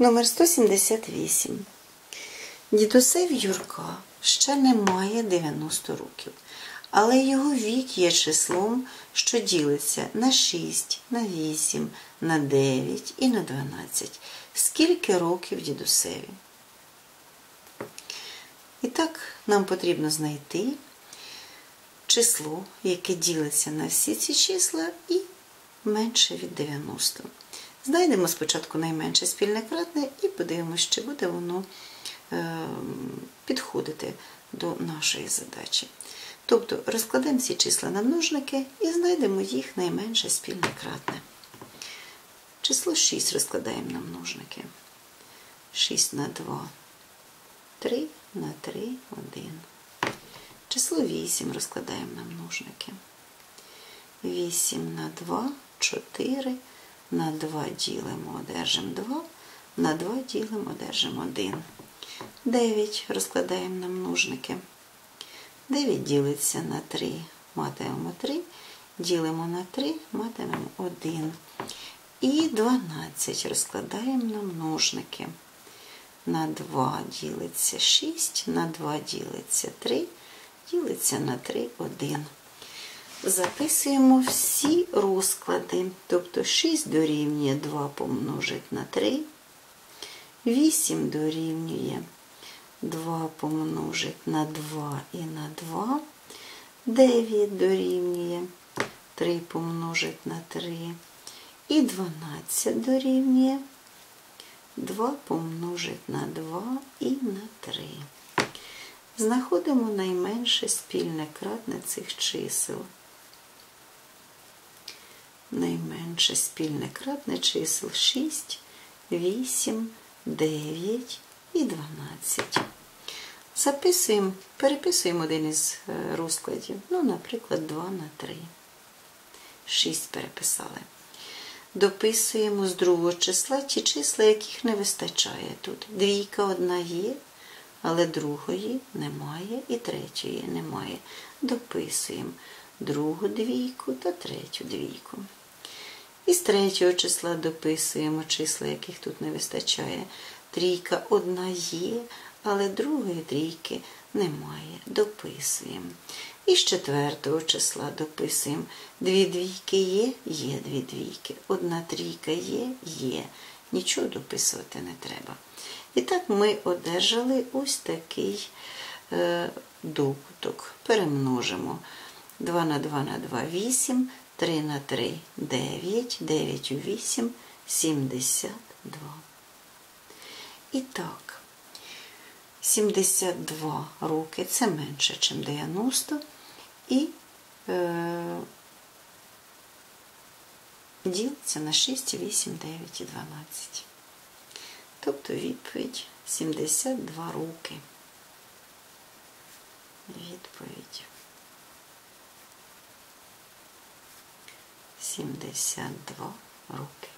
Номер 178. Дідусеві Юрка ще немає 90 років, але його вік є числом, що ділиться на 6, на 8, на 9 і на 12. Скільки років дідусеві? І так, нам потрібно знайти число, яке ділиться на всі ці числа, і менше від 90. Знайдемо спочатку найменше спільне кратне і подивимося, чи буде воно е, підходити до нашої задачі. Тобто розкладемо ці числа на множники і знайдемо їх найменше спільне кратне. Число 6 розкладаємо на множники. 6 на 2, 3 на 3, 1. Число 8 розкладаємо на множники. 8 на 2, 4, на 2 ділимо, одержимо 2, на 2 ділимо, одержимо 1. 9 розкладаємо на множники. 9 ділиться на 3, матимемо 3, ділимо на 3, матимемо 1. І 12 розкладаємо на множники. На 2 ділиться 6, на 2 ділиться 3, ділиться на 3, 1. Записуємо всі розклади. Тобто 6 дорівнює 2 помножити на 3, 8 дорівнює 2 помножити на 2 і на 2, 9 дорівнює 3 помножити на 3, і 12 дорівнює 2 помножити на 2 і на 3. Знаходимо найменше спільне кратне цих чисел. Найменше спільне кратне чисел 6, 8, 9 і 12. Записуємо, переписуємо один із розкладів. Ну, наприклад, 2 на 3. 6 переписали. Дописуємо з другого числа ті числа, яких не вистачає тут. Двійка одна є, але другої немає і третьої немає. Дописуємо другу двійку та третю двійку. І з третього числа дописуємо числа, яких тут не вистачає. Трійка одна є, але другої трійки немає. Дописуємо. І з четвертого числа дописуємо. Дві двійки є, є дві двійки. Одна трійка є, є. Нічого дописувати не треба. І так ми одержали ось такий е, добуток. Перемножимо 2 на 2 на 2 8, 3 на 3 9, 9 у 8, 72. І так, 72 роки це менше, ніж 90. І е, ділиться на 6, 8, 9 і 12. Тобто відповідь 72 роки. Відповідь 72 роки.